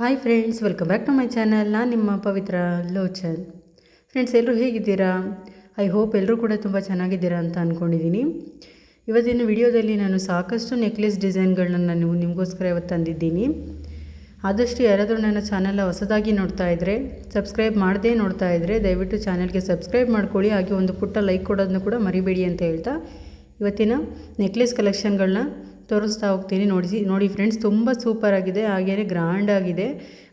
Hi friends welcome back to my channel ನಾನು ನಿಮ್ಮ ಪವಿತ್ರ Lochan. Friends ಎಲ್ಲರೂ ಹೇಗಿದ್ದೀರಾ? ಐ ಹೋಪ್ ಎಲ್ಲರೂ ಕೂಡ ತುಂಬ ಚೆನ್ನಾಗಿದ್ದೀರಾ ಅಂತ ಅಂದ್ಕೊಂಡಿದ್ದೀನಿ ಇವತ್ತಿನ ವಿಡಿಯೋದಲ್ಲಿ ನಾನು ಸಾಕಷ್ಟು ನೆಕ್ಲೆಸ್ ಡಿಸೈನ್ಗಳನ್ನ ನಾನು ನಿಮಗೋಸ್ಕರ ಇವತ್ತು ತಂದಿದ್ದೀನಿ. ಆದಷ್ಟು ಯಾರಾದರೂ ನನ್ನ ಚಾನಲ್ನ ಹೊಸದಾಗಿ ನೋಡ್ತಾ ಇದ್ದರೆ ಸಬ್ಸ್ಕ್ರೈಬ್ ಮಾಡದೇ ನೋಡ್ತಾ ಇದ್ದರೆ ದಯವಿಟ್ಟು ಚಾನಲ್ಗೆ ಸಬ್ಸ್ಕ್ರೈಬ್ ಮಾಡ್ಕೊಳ್ಳಿ. ಹಾಗೆ ಒಂದು ಪುಟ್ಟ ಲೈಕ್ ಕೊಡೋದನ್ನು ಕೂಡ ಮರಿಬೇಡಿ ಅಂತ ಹೇಳ್ತಾ ಇವತ್ತಿನ ನೆಕ್ಲೆಸ್ ಕಲೆಕ್ಷನ್ಗಳನ್ನ ತೋರಿಸ್ತಾ ಹೋಗ್ತೀನಿ. ನೋಡಿಸಿ ನೋಡಿ ಫ್ರೆಂಡ್ಸ್ ತುಂಬ ಸೂಪರ್ ಆಗಿದೆ. ಹಾಗೆಯೇ ಗ್ರ್ಯಾಂಡ್ ಆಗಿದೆ.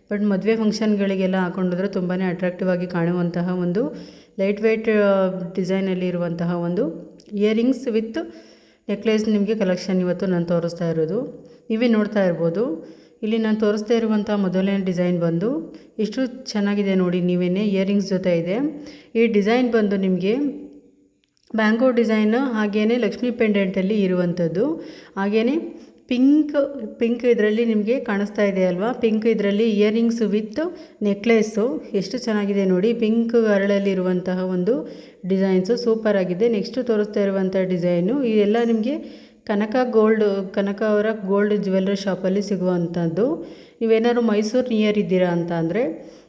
ಬಟ್ ಮದುವೆ ಫಂಕ್ಷನ್ಗಳಿಗೆಲ್ಲ ಹಾಕೊಂಡಿದ್ರೆ ತುಂಬಾ ಅಟ್ರಾಕ್ಟಿವ್ ಆಗಿ ಕಾಣುವಂತಹ ಒಂದು ಲೈಟ್ ವೆಯ್ಟ್ ಡಿಸೈನಲ್ಲಿ ಇರುವಂತಹ ಒಂದು ಇಯರಿಂಗ್ಸ್ ವಿತ್ ನೆಕ್ಲೇಸ್ ನಿಮಗೆ ಕಲೆಕ್ಷನ್ ಇವತ್ತು ನಾನು ತೋರಿಸ್ತಾ ಇರೋದು. ನೀವೇ ನೋಡ್ತಾ ಇರ್ಬೋದು. ಇಲ್ಲಿ ನಾನು ತೋರಿಸ್ತಾ ಇರುವಂಥ ಮೊದಲನೇ ಡಿಸೈನ್ ಬಂದು ಎಷ್ಟು ಚೆನ್ನಾಗಿದೆ ನೋಡಿ ನೀವೇನೆ ಇಯರಿಂಗ್ಸ್ ಜೊತೆ ಇದೆ. ಈ ಡಿಸೈನ್ ಬಂದು ನಿಮಗೆ ಬ್ಯಾಂಗೋ ಡಿಸೈನು ಹಾಗೆಯೇ ಲಕ್ಷ್ಮೀ ಪೆಂಡೆಂಟಲ್ಲಿ ಇರುವಂಥದ್ದು ಹಾಗೆಯೇ ಪಿಂಕ್ ಪಿಂಕ್ ಇದರಲ್ಲಿ ನಿಮಗೆ ಕಾಣಿಸ್ತಾ ಇದೆ ಅಲ್ವಾ? ಪಿಂಕ್ ಇದರಲ್ಲಿ ಇಯರಿಂಗ್ಸ್ ವಿತ್ ನೆಕ್ಲೆಸ್ಸು ಎಷ್ಟು ಚೆನ್ನಾಗಿದೆ ನೋಡಿ. ಪಿಂಕ್ ಅರಳಲ್ಲಿ ಇರುವಂತಹ ಒಂದು ಡಿಸೈನ್ಸು ಸೂಪರ್ ಆಗಿದೆ. ನೆಕ್ಸ್ಟು ತೋರಿಸ್ತಾ ಇರುವಂಥ ಡಿಸೈನು ಇದೆಲ್ಲ ನಿಮಗೆ ಕನಕ ಗೋಲ್ಡ್ ಕನಕ ಅವರ ಗೋಲ್ಡ್ ಜ್ಯುವೆಲ್ಲರಿ ಶಾಪಲ್ಲಿ ಸಿಗುವಂಥದ್ದು ನೀವೇನಾದ್ರು ಮೈಸೂರು ನಿಯರ್ ಇದ್ದೀರಾ ಅಂತ ಅಂದರೆ,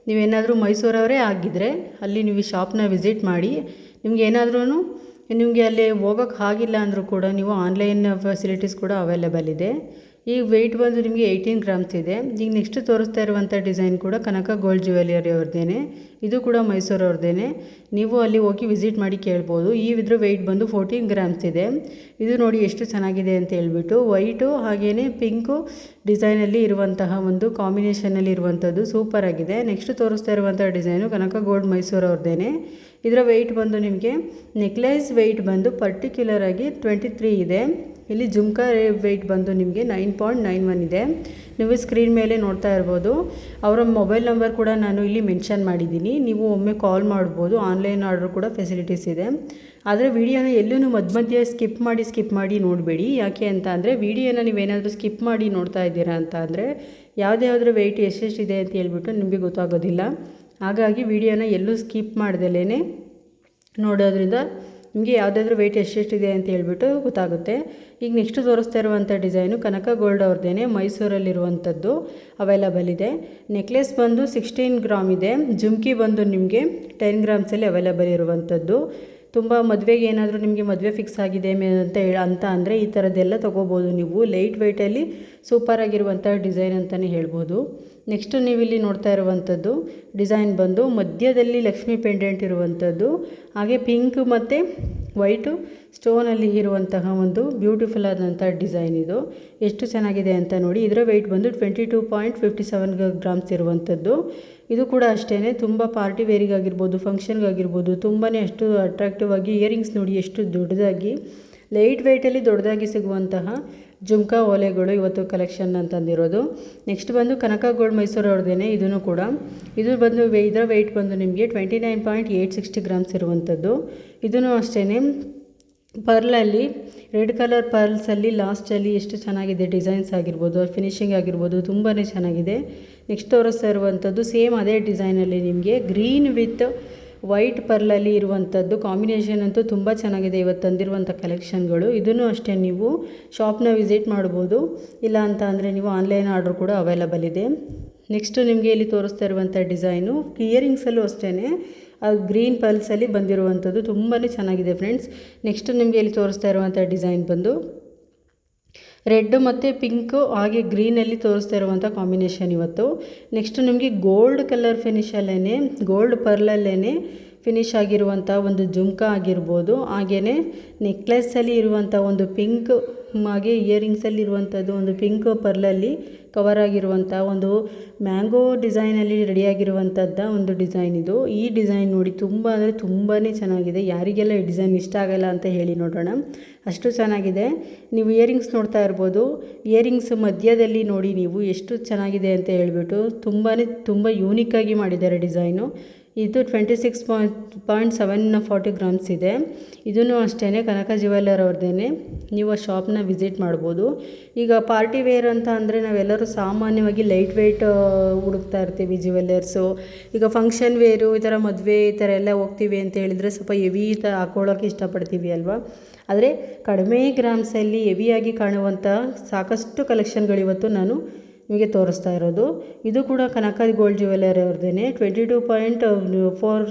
ನೀವೇನಾದರೂ ಮೈಸೂರವರೇ ಆಗಿದ್ದರೆ ಅಲ್ಲಿ ನೀವು ಶಾಪ್ನ ವಿಸಿಟ್ ಮಾಡಿ, ನಿಮ್ಗೆ ಏನಾದ್ರೂ ನಿಮಗೆ ಅಲ್ಲಿ ಹೋಗೋಕ್ಕಾಗಿಲ್ಲ ಅಂದರೂ ಕೂಡ ನೀವು ಆನ್ಲೈನ್ ಫೆಸಿಲಿಟೀಸ್ ಕೂಡ ಅವೈಲೇಬಲ್ ಇದೆ. ಈಗ ವೆಯ್ಟ್ ಬಂದು ನಿಮಗೆ ಏಯ್ಟೀನ್ ಗ್ರಾಮ್ಸ್ ಇದೆ. ಈಗ ನೆಕ್ಸ್ಟ್ ತೋರಿಸ್ತಾ ಇರುವಂಥ ಡಿಸೈನ್ ಕೂಡ ಕನಕ ಗೋಲ್ಡ್ ಜ್ಯುವೆಲರಿ ಅವ್ರದ್ದೇನೆ. ಇದು ಕೂಡ ಮೈಸೂರು ಅವ್ರದ್ದೇನೆ. ನೀವು ಅಲ್ಲಿ ಹೋಗಿ ವಿಸಿಟ್ ಮಾಡಿ ಕೇಳ್ಬೋದು. ಈ ಇದ್ರ ವೆಯ್ಟ್ ಬಂದು ಫೋರ್ಟೀನ್ ಗ್ರಾಮ್ಸ್ ಇದೆ. ಇದು ನೋಡಿ ಎಷ್ಟು ಚೆನ್ನಾಗಿದೆ ಅಂತ ಹೇಳ್ಬಿಟ್ಟು ವೈಟು ಹಾಗೆಯೇ ಪಿಂಕು ಡಿಸೈನಲ್ಲಿ ಇರುವಂತಹ ಒಂದು ಕಾಂಬಿನೇಷನಲ್ಲಿ ಇರುವಂಥದ್ದು ಸೂಪರ್ ಆಗಿದೆ. ನೆಕ್ಸ್ಟ್ ತೋರಿಸ್ತಾ ಇರುವಂಥ ಡಿಸೈನು ಕನಕ ಗೋಲ್ಡ್ ಮೈಸೂರವ್ರದ್ದೇನೆ ಇದರ ವೆಯ್ಟ್ ಬಂದು ನಿಮಗೆ ನೆಕ್ಲೆಸ್ ವೆಯ್ಟ್ ಬಂದು ಪರ್ಟಿಕ್ಯುಲರ್ ಆಗಿ ಟ್ವೆಂಟಿ ತ್ರೀ ಇದೆ. ಇಲ್ಲಿ ಜುಮ್ಕಾ ವೆಯ್ಟ್ ಬಂದು ನಿಮಗೆ ನೈನ್ ಪಾಯಿಂಟ್ ನೈನ್ ಒನ್ ಇದೆ. ನೀವು ಸ್ಕ್ರೀನ್ ಮೇಲೆ ನೋಡ್ತಾ ಇರ್ಬೋದು. ಅವರ ಮೊಬೈಲ್ ನಂಬರ್ ಕೂಡ ನಾನು ಇಲ್ಲಿ ಮೆನ್ಷನ್ ಮಾಡಿದ್ದೀನಿ. ನೀವು ಒಮ್ಮೆ ಕಾಲ್ ಮಾಡ್ಬೋದು. ಆನ್ಲೈನ್ ಆರ್ಡರ್ ಕೂಡ ಫೆಸಿಲಿಟೀಸ್ ಇದೆ. ಆದರೆ ವಿಡಿಯೋನ ಎಲ್ಲೂ ಮಧ್ಯ ಮಧ್ಯೆ ಸ್ಕಿಪ್ ಮಾಡಿ ಸ್ಕಿಪ್ ಮಾಡಿ ನೋಡಬೇಡಿ. ಯಾಕೆ ಅಂತ ಅಂದರೆ ವೀಡಿಯೋನ ನೀವೇನಾದರೂ ಸ್ಕಿಪ್ ಮಾಡಿ ನೋಡ್ತಾ ಇದ್ದೀರಾ ಅಂತ ಅಂದರೆ ಯಾವುದ್ಯಾವುದ್ರ ವೆಯ್ಟ್ ಎಷ್ಟೆಷ್ಟಿದೆ ಅಂತ ಹೇಳ್ಬಿಟ್ಟು ನಿಮಗೆ ಗೊತ್ತಾಗೋದಿಲ್ಲ. ಹಾಗಾಗಿ ವಿಡಿಯೋನ ಎಲ್ಲೂ ಸ್ಕಿಪ್ ಮಾಡ್ದಲೇ ನೋಡೋದ್ರಿಂದ ನಿಮಗೆ ಯಾವುದಾದ್ರೂ ವೆಯ್ಟ್ ಎಷ್ಟೆಷ್ಟಿದೆ ಅಂತ ಹೇಳ್ಬಿಟ್ಟು ಗೊತ್ತಾಗುತ್ತೆ. ಈಗ ನೆಕ್ಸ್ಟ್ ತೋರಿಸ್ತಾ ಇರುವಂಥ ಡಿಸೈನು ಕನಕ ಗೋಲ್ಡ್ ಅವ್ರದ್ದೇನೆ ಮೈಸೂರಲ್ಲಿರುವಂಥದ್ದು ಅವೈಲಬಲ್ ಇದೆ. ನೆಕ್ಲೆಸ್ ಬಂದು ಸಿಕ್ಸ್ಟೀನ್ ಗ್ರಾಮ್ ಇದೆ. ಜುಮ್ಕಿ ಬಂದು ನಿಮಗೆ ಟೆನ್ ಗ್ರಾಮ್ಸಲ್ಲಿ ಅವೈಲಬಲ್ ಇರುವಂಥದ್ದು ತುಂಬ ಮದುವೆಗೆ ಏನಾದರೂ ನಿಮಗೆ ಮದುವೆ ಫಿಕ್ಸ್ ಆಗಿದೆ ಅಂತ ಹೇಳ, ಅಂತ ಅಂದರೆ ಈ ಥರದ್ದೆಲ್ಲ ತೊಗೋಬೋದು ನೀವು. ಲೈಟ್ ವೆಯ್ಟಲ್ಲಿ ಸೂಪರಾಗಿರುವಂಥ ಡಿಸೈನ್ ಅಂತಲೇ ಹೇಳ್ಬೋದು. ನೆಕ್ಸ್ಟು ನೀವು ಇಲ್ಲಿ ನೋಡ್ತಾ ಇರುವಂಥದ್ದು ಡಿಸೈನ್ ಬಂದು ಮಧ್ಯದಲ್ಲಿ ಲಕ್ಷ್ಮಿ ಪೆಂಡೆಂಟ್ ಇರುವಂಥದ್ದು, ಹಾಗೆ ಪಿಂಕ್ ಮತ್ತು ವೈಟು ಸ್ಟೋನಲ್ಲಿ ಇರುವಂತಹ ಒಂದು ಬ್ಯೂಟಿಫುಲ್ ಆದಂಥ ಡಿಸೈನ್ ಇದು. ಎಷ್ಟು ಚೆನ್ನಾಗಿದೆ ಅಂತ ನೋಡಿ, ಇದರ ವೆಯ್ಟ್ ಬಂದು twenty two point fifty seven grams ಇರುವಂಥದ್ದು ಇದು ಕೂಡ ಅಷ್ಟೇ ತುಂಬ ಪಾರ್ಟಿ ವೇರಿಗಾಗಿರ್ಬೋದು ಫಂಕ್ಷನ್ಗಾಗಿರ್ಬೋದು ತುಂಬಾ ಅಷ್ಟು ಅಟ್ರಾಕ್ಟಿವ್ ಆಗಿ ಇಯರಿಂಗ್ಸ್ ನೋಡಿ ಎಷ್ಟು ದೊಡ್ಡದಾಗಿ ಲೈಟ್ ವೆಯ್ಟಲ್ಲಿ ದೊಡ್ಡದಾಗಿ ಸಿಗುವಂತಹ ಜುಮ್ಕಾ ಓಲೆಗಳು ಇವತ್ತು ಕಲೆಕ್ಷನ್ ಅಂತಂದಿರೋದು ನೆಕ್ಸ್ಟ್ ಬಂದು ಕನಕ ಗೋಲ್ಡ್ ಮೈಸೂರು ಅವ್ರದ್ದೇನೆ ಇದೂ ಕೂಡ. ಇದು ಬಂದು ಇದರ ವೆಯ್ಟ್ ಬಂದು ನಿಮಗೆ twenty nine point eight sixty grams ಇರುವಂಥದ್ದು ಇದೂ ಅಷ್ಟೇ ಪರ್ಲಲ್ಲಿ ರೆಡ್ ಕಲರ್ ಪರ್ಲ್ಸಲ್ಲಿ ಲಾಸ್ಟಲ್ಲಿ ಎಷ್ಟು ಚೆನ್ನಾಗಿದೆ ಡಿಸೈನ್ಸ್ ಆಗಿರ್ಬೋದು ಫಿನಿಶಿಂಗ್ ಆಗಿರ್ಬೋದು ತುಂಬಾ ಚೆನ್ನಾಗಿದೆ. ನೆಕ್ಸ್ಟ್ ತೋರಿಸ್ತಾ ಇರುವಂಥದ್ದು ಸೇಮ್ ಅದೇ ಡಿಸೈನಲ್ಲಿ ನಿಮಗೆ ಗ್ರೀನ್ ವಿತ್ ವೈಟ್ ಪರ್ಲಲ್ಲಿ ಇರುವಂಥದ್ದು ಕಾಂಬಿನೇಷನ್ ಅಂತೂ ತುಂಬ ಚೆನ್ನಾಗಿದೆ. ಇವತ್ತು ತಂದಿರುವಂಥ ಕಲೆಕ್ಷನ್ಗಳು. ಇದನ್ನು ಅಷ್ಟೇ ನೀವು ಶಾಪ್ನ ವಿಸಿಟ್ ಮಾಡ್ಬೋದು. ಇಲ್ಲ ಅಂತ ಅಂದರೆ ನೀವು ಆನ್ಲೈನ್ ಆರ್ಡ್ರ್ ಕೂಡ ಅವೈಲಬಲ್ ಇದೆ. ನೆಕ್ಸ್ಟು ನಿಮಗೆ ಇಲ್ಲಿ ತೋರಿಸ್ತಾ ಇರುವಂಥ ಡಿಸೈನು. ಇಯರಿಂಗ್ಸಲ್ಲೂ ಅಷ್ಟೇ ಅದು ಗ್ರೀನ್ ಪಲ್ಸಲ್ಲಿ ಬಂದಿರುವಂಥದ್ದು ತುಂಬಾ ಚೆನ್ನಾಗಿದೆ ಫ್ರೆಂಡ್ಸ್. ನೆಕ್ಸ್ಟ್ ನಿಮಗೆ ಇಲ್ಲಿ ತೋರಿಸ್ತಾ ಇರುವಂಥ ಡಿಸೈನ್ ಬಂದು ರೆಡ್ ಮತ್ತು ಪಿಂಕು ಹಾಗೆ ಗ್ರೀನಲ್ಲಿ ತೋರಿಸ್ತಾ ಇರುವಂಥ ಕಾಂಬಿನೇಷನ್ ಇವತ್ತು. ನೆಕ್ಸ್ಟ್ ನಮಗೆ ಗೋಲ್ಡ್ ಕಲರ್ ಫಿನಿಷಲ್ಲೇ ಗೋಲ್ಡ್ ಪರ್ಲಲ್ಲೇ ಫಿನಿಶ್ ಆಗಿರುವಂಥ ಒಂದು ಜುಮ್ಕ ಆಗಿರ್ಬೋದು. ಹಾಗೆಯೇ ನೆಕ್ಲೆಸ್ಸಲ್ಲಿ ಇರುವಂಥ ಒಂದು ಪಿಂಕ್, ಹಾಗೆ ಇಯರಿಂಗ್ಸಲ್ಲಿ ಇರುವಂಥದ್ದು ಒಂದು ಪಿಂಕ್ ಪರ್ಲಲ್ಲಿ ಕವರ್ ಆಗಿರುವಂಥ ಒಂದು ಮ್ಯಾಂಗೋ ಡಿಸೈನಲ್ಲಿ ರೆಡಿಯಾಗಿರುವಂಥದ್ದ ಒಂದು ಡಿಸೈನ್ ಇದು. ಈ ಡಿಸೈನ್ ನೋಡಿ ತುಂಬ ಅಂದರೆ ತುಂಬಾ ಚೆನ್ನಾಗಿದೆ. ಯಾರಿಗೆಲ್ಲ ಈ ಡಿಸೈನ್ ಇಷ್ಟ ಆಗಲ್ಲ ಅಂತ ಹೇಳಿ ನೋಡೋಣ. ಅಷ್ಟು ಚೆನ್ನಾಗಿದೆ. ನೀವು ಇಯರಿಂಗ್ಸ್ ನೋಡ್ತಾ ಇರ್ಬೋದು. ಇಯರಿಂಗ್ಸ್ ಮಧ್ಯದಲ್ಲಿ ನೋಡಿ ನೀವು ಎಷ್ಟು ಚೆನ್ನಾಗಿದೆ ಅಂತ ಹೇಳ್ಬಿಟ್ಟು ತುಂಬಾ ತುಂಬ ಆಗಿ ಮಾಡಿದ್ದಾರೆ ಡಿಸೈನು. ಇದು twenty six point point seven forty grams ಇದೆ. ಇದೂ ಅಷ್ಟೇ ಕನಕ ಜ್ಯುವೆಲ್ಲರ್ ಅವ್ರದ್ದೇ ನೀವು ಆ ಶಾಪ್ನ ವಿಸಿಟ್ ಮಾಡ್ಬೋದು. ಈಗ ಪಾರ್ಟಿ ವೇರ್ ಅಂತ ಅಂದರೆ ನಾವೆಲ್ಲರೂ ಸಾಮಾನ್ಯವಾಗಿ ಲೈಟ್ ವೆಯ್ಟ್ ಹುಡುಕ್ತಾ ಇರ್ತೀವಿ ಜ್ಯುವೆಲ್ಲರ್ಸು ಈಗ ಫಂಕ್ಷನ್ ವೇರು ಈ ಥರ ಮದುವೆ, ಈ ಥರ ಎಲ್ಲ ಹೋಗ್ತೀವಿ ಅಂತ ಹೇಳಿದರೆ ಸ್ವಲ್ಪ ಹೆವಿ ಥರ ಹಾಕ್ಕೊಳ್ಳೋಕೆ ಇಷ್ಟಪಡ್ತೀವಿ ಅಲ್ವಾ? ಆದರೆ ಕಡಿಮೆ ಗ್ರಾಮ್ಸಲ್ಲಿ ಹೆವಿಯಾಗಿ ಕಾಣುವಂಥ ಸಾಕಷ್ಟು ಕಲೆಕ್ಷನ್ಗಳಿವತ್ತು ನಾನು ನಿಮಗೆ ತೋರಿಸ್ತಾ ಇರೋದು. ಇದು ಕೂಡ ಕನಕ ಗೋಲ್ಡ್ ಜ್ಯುವೆಲರಿ ಅವ್ರದ್ದೇನೆ ಟ್ವೆಂಟಿ ಟೂ ಪಾಯಿಂಟ್ ಫೋರ್